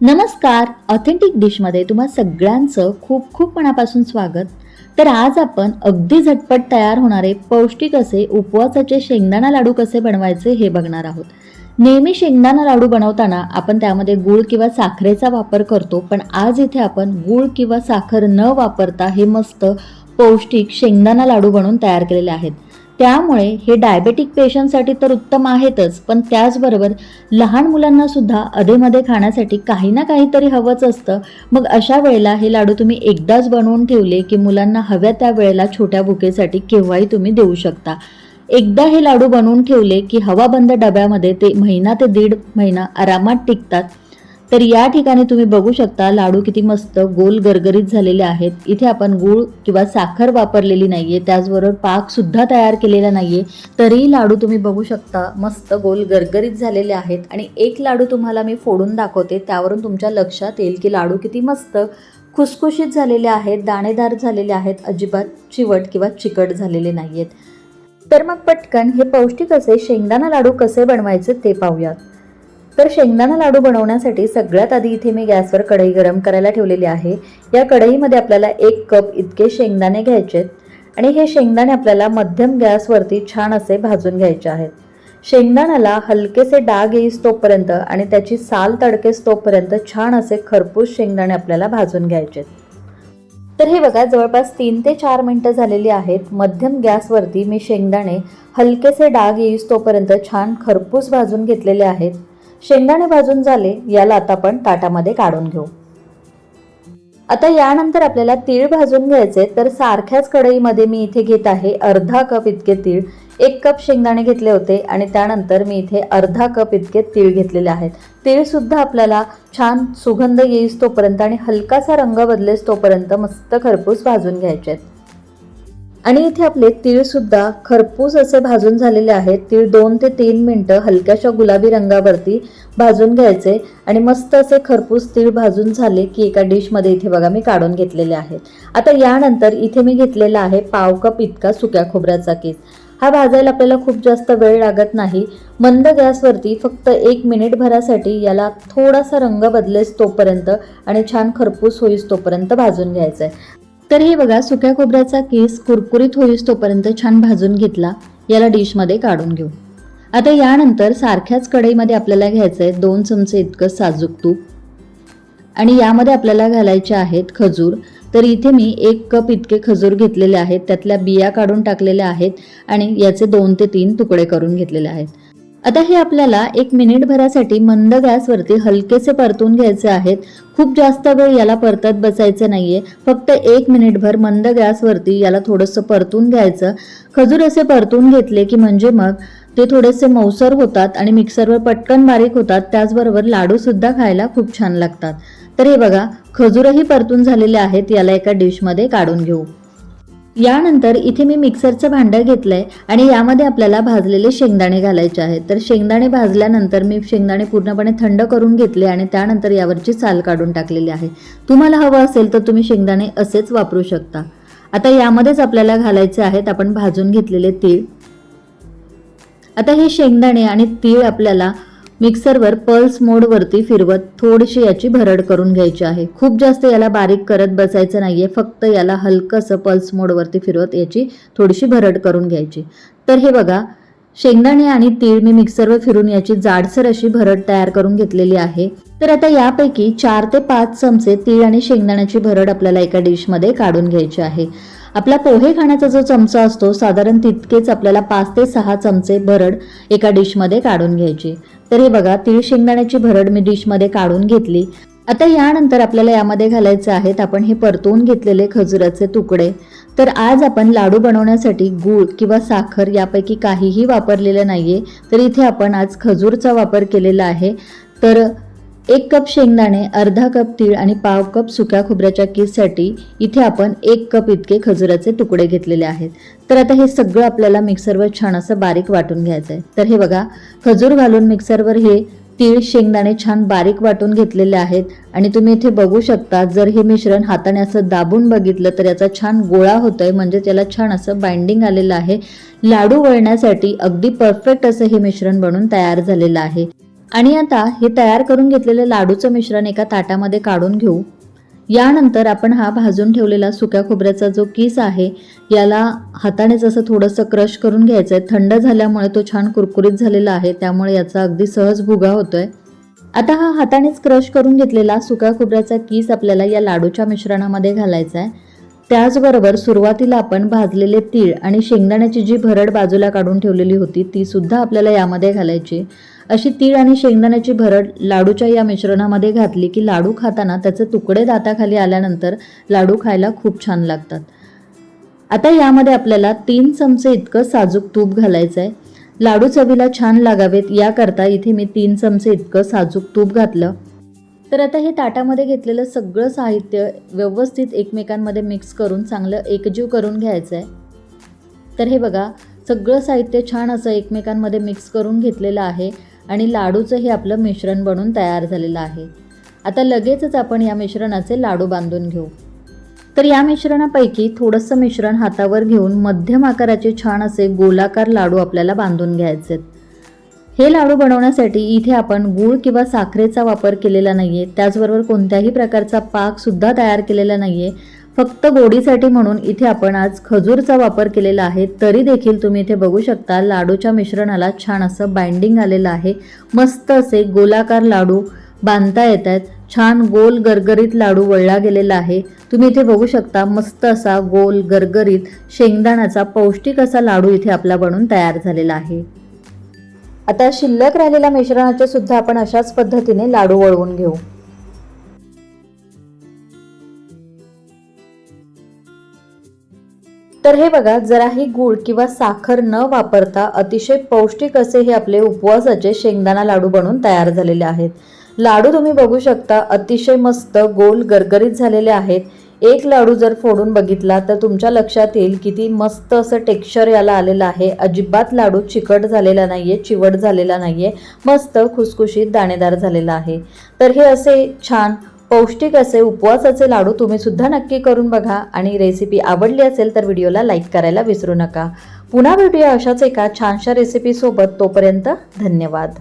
नमस्कार. ऑथेंटिक डिशमध्ये तुम्हा सगळ्यांचं खूप खूप मनापासून स्वागत. तर आज आपण अगदी झटपट तयार होणारे पौष्टिक असे उपवासाचे शेंगदाणा लाडू कसे बनवायचे हे बघणार आहोत. नेहमी शेंगदाणा लाडू बनवताना आपण त्यामध्ये गूळ किंवा साखरेचा वापर करतो पण आज इथे आपण गूळ किंवा साखर न वापरता हे मस्त पौष्टिक शेंगदाणा लाडू बनवून तयार केलेले आहेत. त्यामुळे हे डायबेटिक पेशंटसाठी तर उत्तम आहेतच पण त्याचबरोबर लहान मुलांना सुद्धा अधेमध्ये खाण्यासाठी काही ना काहीतरी हवंच असतं. मग अशा वेळेला हे लाडू तुम्ही एकदाच बनवून ठेवले की मुलांना हव्या त्या वेळेला छोट्या भुकेसाठी केव्हाही तुम्ही देऊ शकता. एकदा हे लाडू बनवून ठेवले की हवाबंद डब्यामध्ये ते महिना ते दीड महिना आरामात टिकतात. तर या ठिकाणी तुम्ही बघू शकता लाडू किती मस्त गोल गरगरीत झालेले आहेत. इथे आपण गूळ किंवा साखर वापरलेली नाही आहे त्याचबरोबर पाकसुद्धा तयार केलेला नाही आहे तरीही लाडू तुम्ही बघू शकता मस्त गोल गरगरीत झालेले आहेत. आणि एक लाडू तुम्हाला मी फोडून दाखवते. त्यावरून तुमच्या लक्षात येईल की लाडू किती मस्त खुसखुशीत झालेले आहेत दाणेदार झालेले आहेत अजिबात चिवट किंवा चिकट झालेले नाही आहेत तर मग पटकन हे पौष्टिक असे शेंगदाणा लाडू कसे बनवायचे ते पाहूयात. तर शेंगदाणा लाडू बनवण्यासाठी सगळ्यात आधी इथे मी गॅसवर कढई गरम करायला ठेवलेली आहे. या कढईमध्ये आपल्याला एक कप इतके शेंगदाणे घ्यायचे आणि हे शेंगदाणे आपल्याला मध्यम गॅसवरती छान असे भाजून घ्यायचे आहेत. शेंगदाण्याला हलकेसे डाग येईस तोपर्यंत आणि त्याची साल तडकेस तोपर्यंत छान असे खरपूस शेंगदाणे आपल्याला भाजून घ्यायचे तर हे बघा जवळपास तीन ते चार मिनटं झालेली आहेत. मध्यम गॅसवरती मी शेंगदाणे हलकेसे डाग येईस तोपर्यंत छान खरपूस भाजून घेतलेले आहेत. शेंगदाणे भाजून झाले याला आता आपण ताटामध्ये काढून घेऊ. आता यानंतर आपल्याला तीळ भाजून घ्यायचे तर सारख्याच कढईमध्ये मी इथे घेत आहे अर्धा कप इतके तीळ. एक कप शेंगदाणे घेतले होते आणि त्यानंतर मी इथे अर्धा कप इतके तीळ घेतलेले आहेत. तीळ सुद्धा आपल्याला छान सुगंध येईस तोपर्यंत आणि हलकासा रंग बदलेस तोपर्यंत मस्त खरपूस भाजून घ्यायचे आहेत. आणि इथे आपले तीळ सुद्धा खरपूस असे भाजून झालेले आहेत. तीळ दोन ते तीन मिनटं हलक्याशा गुलाबी रंगावरती भाजून घ्यायचे आणि मस्त असे खरपूस तीळ भाजून झाले की एका डिशमध्ये इथे बघा मी काढून घेतलेले आहेत. आता यानंतर इथे मी घेतलेला आहे पाव कप इतका सुक्या खोबऱ्याचा केस. हा भाजायला आपल्याला खूप जास्त वेळ लागत नाही. मंद गॅसवरती फक्त एक मिनिट भरासाठी याला थोडासा रंग बदलेस तोपर्यंत आणि छान खरपूस होईस तोपर्यंत भाजून घ्यायचा आहे तर हे बघा सुक्या खोबऱ्याचा केस कुरकुरीत होईस तोपर्यंत छान भाजून घेतला. याला डिशमध्ये काढून घेऊ. आता यानंतर सारख्याच कढईमध्ये आपल्याला घ्यायचं आहे दोन चमचे इतकं साजूक तूप. आणि यामध्ये आपल्याला घालायचे आहेत खजूर. तर इथे मी एक कप इतके खजूर घेतलेले आहेत. त्यातल्या बिया काढून टाकलेल्या आहेत आणि याचे दोन ते तीन तुकडे करून घेतलेले आहेत. आता हे आपल्याला एक मिनिट भरासाठी मंद गॅसवरती हलकेसे परतून घ्यायचे आहेत. खूप जास्त वेळ याला परतत बसायचं नाहीये. फक्त एक मिनिटभर मंद गॅसवरती याला थोडंसं परतून घ्यायचं. खजूर असे परतून घेतले की म्हणजे मग ते थोडेसे मौसर होतात आणि मिक्सरवर पटकन बारीक होतात. त्याचबरोबर लाडूसुद्धा खायला खूप छान लागतात. तर हे बघा खजूरही परतून झालेले आहेत. याला एका डिशमध्ये काढून घेऊ. यानंतर इथे मी मिक्सरचं भांडं आहे आणि यामध्ये आपल्याला भाजलेले शेंगदाणे घालायचे आहेत. तर शेंगदाणे भाजल्यानंतर मी शेंगदाणे पूर्णपणे थंड करून घेतले आणि त्यानंतर यावरची साल काढून टाकलेली आहे. तुम्हाला हवं असेल तर तुम्ही शेंगदाणे असेच वापरू शकता. आता यामध्येच आपल्याला घालायचे आहेत आपण भाजून घेतलेले तीळ. आता हे शेंगदाणे आणि तीळ आपल्याला मिक्सरवर पल्स मोडवरती फिरवत थोडीशी याची भरड करून घ्यायची आहे. खूप जास्त याला बारीक करत बसायचं नाहीये फक्त याला हलकंसं पल्स मोडवरती फिरवत याची थोडीशी भरड करून घ्यायची. तर हे बघा शेंगदाणे आणि तीळ मी मिक्सरवर फिरून याची जाडसर अशी भरड तयार करून घेतलेली आहे. तर आता यापैकी चार ते पाच चमचे तीळ आणि शेंगदाण्याची भरड आपल्याला एका डिशमध्ये काढून घ्यायची आहे. आपला पोहे खाण्याचा जो चमचा असतो साधारण तितकेच आपल्याला पाच ते सहा चमचे भरड एका डिशमध्ये काढून घ्यायची. तर हे बघा तीळ शेंगदाण्याची भरड मी डिशमध्ये काढून घेतली. आता यानंतर आपल्याला यामध्ये घालायचे आहेत आपण हे परतवून घेतलेले खजुराचे तुकडे. तर आज आपण लाडू बनवण्यासाठी गूळ किंवा साखर यापैकी काहीही वापरलेलं नाही आहे तर इथे आपण आज खजूरचा वापर केलेला आहे. तर एक कप शेंगदाणे अर्धा कप तीळ आणि पाव कप सुक्या खोबऱ्याच्या किससाठी इथे आपण एक कप इतके खजुराचे तुकडे घेतलेले आहेत. तर आता हे सगळं आपल्याला मिक्सरवर छान असं बारीक वाटून घ्यायचं आहे तर हे बघा खजूर घालून मिक्सरवर हे तीळ शेंगदाणे छान बारीक वाटून घेतलेले आहेत. आणि तुम्ही इथे बघू शकता जर हे मिश्रण हाताने असं दाबून बघितलं तर याचा छान गोळा होतोय म्हणजे त्याला छान असं बाइंडिंग आलेलं आहे. लाडू वळण्यासाठी अगदी परफेक्ट असं हे मिश्रण बनून तयार झालेलं आहे. आणि आता हे तयार करून घेतलेलं लाडूचं मिश्रण एका ताटामध्ये काढून घेऊ. यानंतर आपण हा भाजून ठेवलेला सुक्या खोबऱ्याचा जो किस आहे याला हाताने जसं थोडंसं क्रश करून घ्यायचं आहे थंड झाल्यामुळे तो छान कुरकुरीत झालेला आहे त्यामुळे याचा अगदी सहज भुगा होतोय. आता हा हातानेच क्रश करून घेतलेला सुक्या खोबऱ्याचा किस आपल्याला या लाडूच्या मिश्रणामध्ये घालायचा आहे त्याचबरोबर सुरुवातीला आपण भाजलेले तीळ आणि शेंगदाण्याची जी भरड बाजूला काढून ठेवलेली होती ती सुद्धा आपल्याला यामध्ये घालायची. अशी तीळ आणि शेंगदाण्याची भरड लाडूच्या या मिश्रणामध्ये घातली की लाडू खाताना त्याचे तुकडे दाताखाली आल्यानंतर लाडू खायला खूप छान लागतात. आता यामध्ये आपल्याला तीन चमचे इतकं साजूक तूप घालायचं आहे लाडू चवीला छान लागावेत याकरता इथे मी तीन चमचे इतकं साजूक तूप घातलं. तर आता हे ताटामध्ये घेतलेलं सगळं साहित्य व्यवस्थित एकमेकांमध्ये मिक्स करून चांगलं एकजीव करून घ्यायचं आहे तर हे बघा सगळं साहित्य छान असं एकमेकांमध्ये मिक्स करून घेतलेलं आहे. आणि लाडूचं हे आपलं मिश्रण बनून तयार झालेलं आहे. आता लगेचच आपण या मिश्रणाचे लाडू बांधून घेऊ. तर या मिश्रणापैकी थोडंसं मिश्रण हातावर घेऊन मध्यम आकाराचे छान असे गोलाकार लाडू आपल्याला बांधून घ्यायचे आहेत. हे लाडू बनवण्यासाठी इथे आपण गूळ किंवा साखरेचा वापर केलेला नाही आहे त्याचबरोबर कोणत्याही प्रकारचा पाकसुद्धा तयार केलेला नाही आहे फक्त गोडीसाठी म्हणून इथे आपण आज खजूरचा वापर केलेला आहे तरी देखील तुम्ही इथे बघू शकता लाडूच्या मिश्रणाला छान असं बाइंडिंग आलेलं आहे. मस्त असे गोलाकार लाडू बांधता येत आहेत छान गोल गरगरीत लाडू वळला गेलेला आहे. तुम्ही इथे बघू शकता मस्त असा गोल गरगरीत शेंगदाण्याचा पौष्टिक असा लाडू इथे आपला बनून तयार झालेला आहे. आता शिल्लक राहिलेल्या मिश्रणाचे सुद्धा आपण अशाच पद्धतीने लाडू वळवून घेऊ. तर हे बघा जराही गूळ किंवा साखर न वापरता अतिशय पौष्टिक असे हे आपले उपवासाचे शेंगदाणा लाडू बनून तयार झालेले आहेत. लाडू तुम्ही बघू शकता अतिशय मस्त गोल गरगरीत झालेले आहेत. एक लाडू जर फोडून बघितला तर तुमच्या लक्षात येईल किती मस्त असं टेक्स्चर याला आलेलं आहे. अजिबात लाडू चिकट झालेला नाही आहे चिवट झालेला नाही आहे मस्त खुसखुशीत दाणेदार झालेला आहे. तर हे असे छान पौष्टिक असे उपवासाचे लाडू तुम्ही सुद्धा नक्की करून बघा. आणि रेसिपी आवडली असेल तर व्हिडिओला लाईक करायला विसरू नका. पुन्हा भेटूया अशाच एका छानशा रेसिपीसोबत तोपर्यंत धन्यवाद.